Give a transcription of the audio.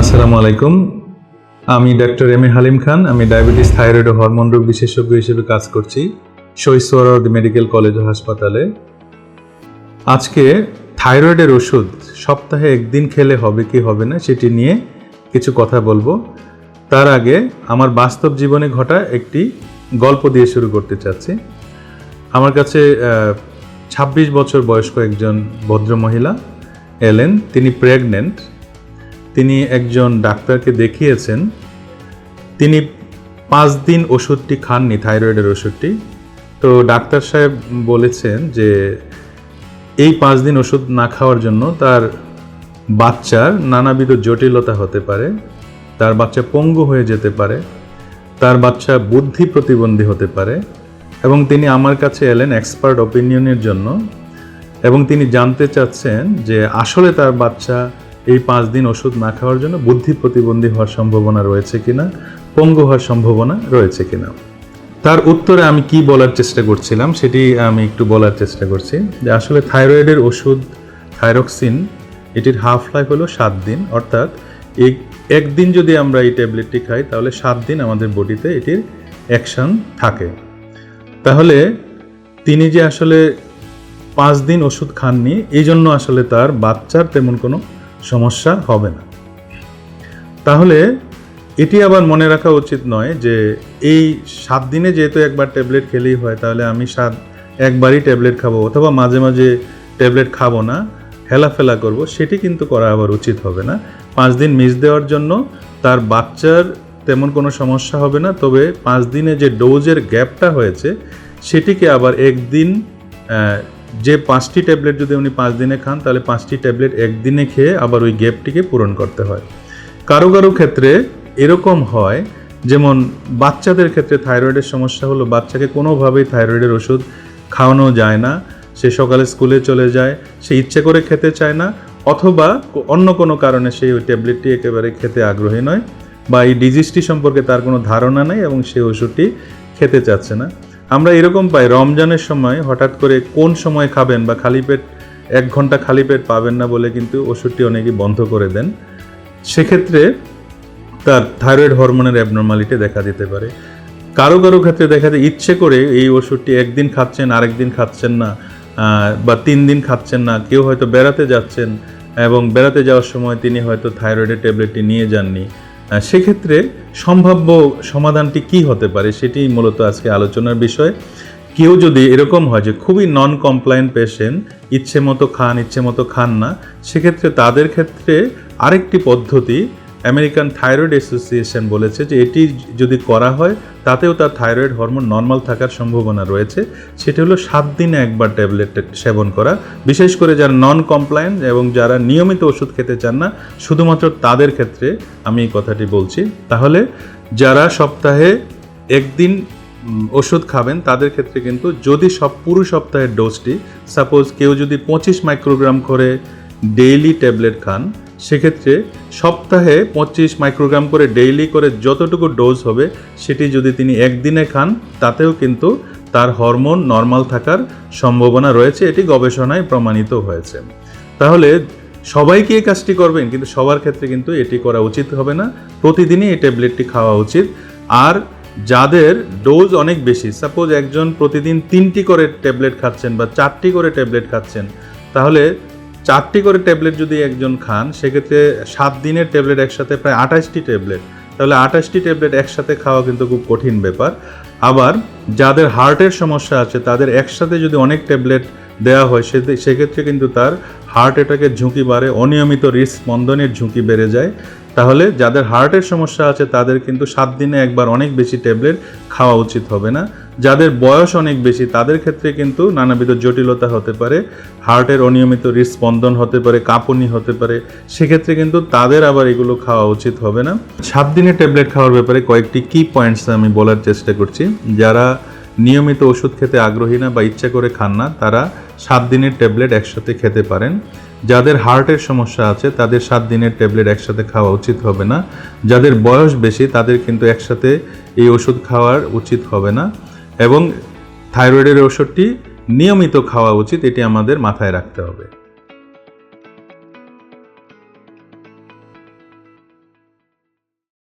আসসালামু আলাইকুম। আমি doctor M A Halim Khan, আমি ডায়াবেটিস থাইরয়েড ও হরমোন রোগ বিশেষজ্ঞ হিসেবে কাজ করছি শৈশবরদ মেডিকেল কলেজ ও হাসপাতালে। আজকে থাইরয়েডের ওষুধ সপ্তাহে একদিন খেলে হবে কি হবে না সেটি নিয়ে কিছু কথা বলব। তার আগে আমার বাস্তব জীবনে ঘটা একটি গল্প দিয়ে শুরু করতে চাচ্ছি। আমার কাছে ছাব্বিশ বছর বয়স্ক একজন ভদ্র মহিলা এলেন, তিনি প্রেগনেন্ট তিনি একজন ডাক্তারকে দেখিয়েছেন। তিনি পাঁচ দিন ওষুধটি খাননি থাইরয়েডের ওষুধটি। তো ডাক্তার সাহেব বলেছেন যে, এই পাঁচ দিন ওষুধ না খাওয়ার জন্য তার বাচ্চার নানাবিধ জটিলতা হতে পারে, তার বাচ্চা পঙ্গু হয়ে যেতে পারে, তার বাচ্চা বুদ্ধি প্রতিবন্ধী হতে পারে এবং তিনি আমার কাছে এলেন এক্সপার্ট অপিনিয়নের জন্য এবং তিনি জানতে চাচ্ছেন যে আসলে তার বাচ্চা এই পাঁচ দিন ওষুধ না খাওয়ার জন্য বুদ্ধি প্রতিবন্ধী হওয়ার সম্ভাবনা রয়েছে কিনা, পঙ্গু হওয়ার সম্ভাবনা রয়েছে কিনা। তার উত্তরে আমি কি বলার চেষ্টা করছিলাম সেটি আমি একটু বলার চেষ্টা করছি যে আসলে থাইরয়েডের ওষুধ, থাইরক্সিন, এটির হাফ লাইফ হলো সাত দিন, অর্থাৎ একদিন যদি আমরা এই ট্যাবলেটটি খাই তাহলে সাত দিন আমাদের বডিতে এটির অ্যাকশন থাকে। তাহলে তিনি যে আসলে পাঁচ দিন ওষুধ খাননি এই জন্য আসলে তার বাচ্চার তেমন কোনো সমস্যা হবে না। তাহলে এটি আবার মনে রাখা উচিত নয় যে এই সাত দিনে যেহেতু একবার ট্যাবলেট খেলেই হয়, তাহলে আমি সাত, একবারই ট্যাবলেট খাব অথবা মাঝে মাঝে ট্যাবলেট খাব না, হেলাফেলা করব, সেটি কিন্তু করা আবার উচিত হবে না। পাঁচ দিন মিস দেওয়ার জন্য তার বাচ্চার তেমন কোনো সমস্যা হবে না, তবে পাঁচ দিনে যে ডোজের গ্যাপটা হয়েছে, সেটিকে আবার একদিন যে পাঁচটি ট্যাবলেট যদি উনি পাঁচ দিনে খান, তাহলে পাঁচটি ট্যাবলেট একদিনে খেয়ে আবার ওই গ্যাপটিকে পূরণ করতে হয়। কারও কারও ক্ষেত্রে এরকম হয়, যেমন বাচ্চাদের ক্ষেত্রে থাইরয়েডের সমস্যা হলো বাচ্চাকে কোনোভাবেই থাইরয়েডের ওষুধ খাওয়ানো যায় না, সে সকালে স্কুলে চলে যায়, সে ইচ্ছে করে খেতে চায় না, অথবা অন্য কোনো কারণে সেই ওই ট্যাবলেটটি একেবারে খেতে আগ্রহী নয় বা এই ডিজিজটি সম্পর্কে তার কোনো ধারণা নেই এবং সেই ওষুধটি খেতে চাচ্ছে না। আমরা এরকম পাই, রমজানের সময় হঠাৎ করে কোন সময় খাবেন বা খালি পেট, এক ঘণ্টা খালি পেট পাবেন না বলে কিন্তু ওষুধটি অনেকেই বন্ধ করে দেন। সেক্ষেত্রে তার থাইরয়েড হরমোনের অ্যাবনর্মালিটি দেখা দিতে পারে। কারও কারও ক্ষেত্রে দেখা যায় ইচ্ছে করে এই ওষুধটি একদিন খাচ্ছেন, আরেকদিন খাচ্ছেন না বা তিন দিন খাচ্ছেন না, কেউ হয়তো বেড়াতে যাচ্ছেন এবং বেড়াতে যাওয়ার সময় তিনি হয়তো থাইরয়েডের ট্যাবলেটটি নিয়ে যাননি। সেক্ষেত্রে সম্ভাব্য সমাধানটি কি হতে পারে সেটি মূলত আজকে আলোচনার বিষয়। কেউ যদি এরকম হয় যে খুবই নন কমপ্লায়েন্ট পেশেন্ট ইচ্ছে মতো খান, ইচ্ছে মতো খান না, সেক্ষেত্রে তাদের ক্ষেত্রে আরেকটি পদ্ধতি আমেরিকান থাইরয়েড অ্যাসোসিয়েশন বলেছে যে এটি যদি করা হয়, তাতেও তার থাইরয়েড হরমোন নর্মাল থাকার সম্ভাবনা রয়েছে। সেটি হলো সাত দিনে একবার ট্যাবলেট সেবন করা। বিশেষ করে যারা নন কমপ্লায়েন্ট এবং যারা নিয়মিত ওষুধ খেতে চান না, শুধুমাত্র তাদের ক্ষেত্রে আমি এই কথাটি বলছি। তাহলে যারা সপ্তাহে একদিন ওষুধ খাবেন, তাদের ক্ষেত্রে কিন্তু যদি সব পুরো সপ্তাহের ডোজটি সাপোজ কেউ যদি পঁচিশ মাইক্রোগ্রাম করে ডেইলি ট্যাবলেট খান সেক্ষেত্রে সপ্তাহে পঁচিশ মাইক্রোগ্রাম করে ডেইলি করে যতটুকু ডোজ হবে, সেটি যদি তিনি একদিনে খান, তাতেও কিন্তু তার হরমোন নর্মাল থাকার সম্ভাবনা রয়েছে। এটি গবেষণায় প্রমাণিত হয়েছে। তাহলে সবাই কি এই কাজটি করবেন, কিন্তু সবার ক্ষেত্রে কিন্তু এটি করা উচিত হবে না। প্রতিদিনই এই ট্যাবলেটটি খাওয়া উচিত। আর যাদের ডোজ অনেক বেশি সাপোজ একজন প্রতিদিন তিনটি করে ট্যাবলেট খাচ্ছেন বা চারটি করে ট্যাবলেট খাচ্ছেন, তাহলে চারটি করে ট্যাবলেট যদি একজন খান, সেক্ষেত্রে সাত দিনের ট্যাবলেট একসাথে, প্রায় আঠাশটি ট্যাবলেট। তাহলে আঠাশটি ট্যাবলেট একসাথে খাওয়া কিন্তু খুব কঠিন ব্যাপার। আবার যাদের হার্টের সমস্যা আছে, তাদের একসাথে যদি অনেক ট্যাবলেট দেওয়া হয়, সে সেক্ষেত্রে কিন্তু তার হার্ট অ্যাটাকের ঝুঁকি বাড়ে, অনিয়মিত হৃদস্পন্দনের ঝুঁকি বেড়ে যায়। তাহলে যাদের হার্টের সমস্যা আছে, তাদের কিন্তু সাত দিনে একবার অনেক বেশি ট্যাবলেট খাওয়া উচিত হবে না। যাদের বয়স অনেক বেশি, তাদের ক্ষেত্রে কিন্তু নানাবিধ জটিলতা হতে পারে, হার্টের অনিয়মিত হৃদস্পন্দন হতে পারে, কাঁপুনি হতে পারে, সেক্ষেত্রে কিন্তু তাদের আবার এগুলো খাওয়া উচিত হবে না। সাত দিনের ট্যাবলেট খাওয়ার ব্যাপারে কয়েকটি কি পয়েন্টস আমি বলার চেষ্টা করছি। যারা নিয়মিত ওষুধ খেতে আগ্রহী না বা ইচ্ছা করে খান না, তারা সাত দিনের ট্যাবলেট একসাথে খেতে পারেন। যাদের হার্টের সমস্যা আছে, তাদের সাত দিনের ট্যাবলেট একসাথে খাওয়া উচিত হবে না। যাদের বয়স বেশি, তাদের কিন্তু একসাথে এই ওষুধ খাওয়ার উচিত হবে না। এবং থাইরয়েডের ওষুধটি নিয়মিত খাওয়া উচিত এটি আমাদের মাথায় রাখতে হবে।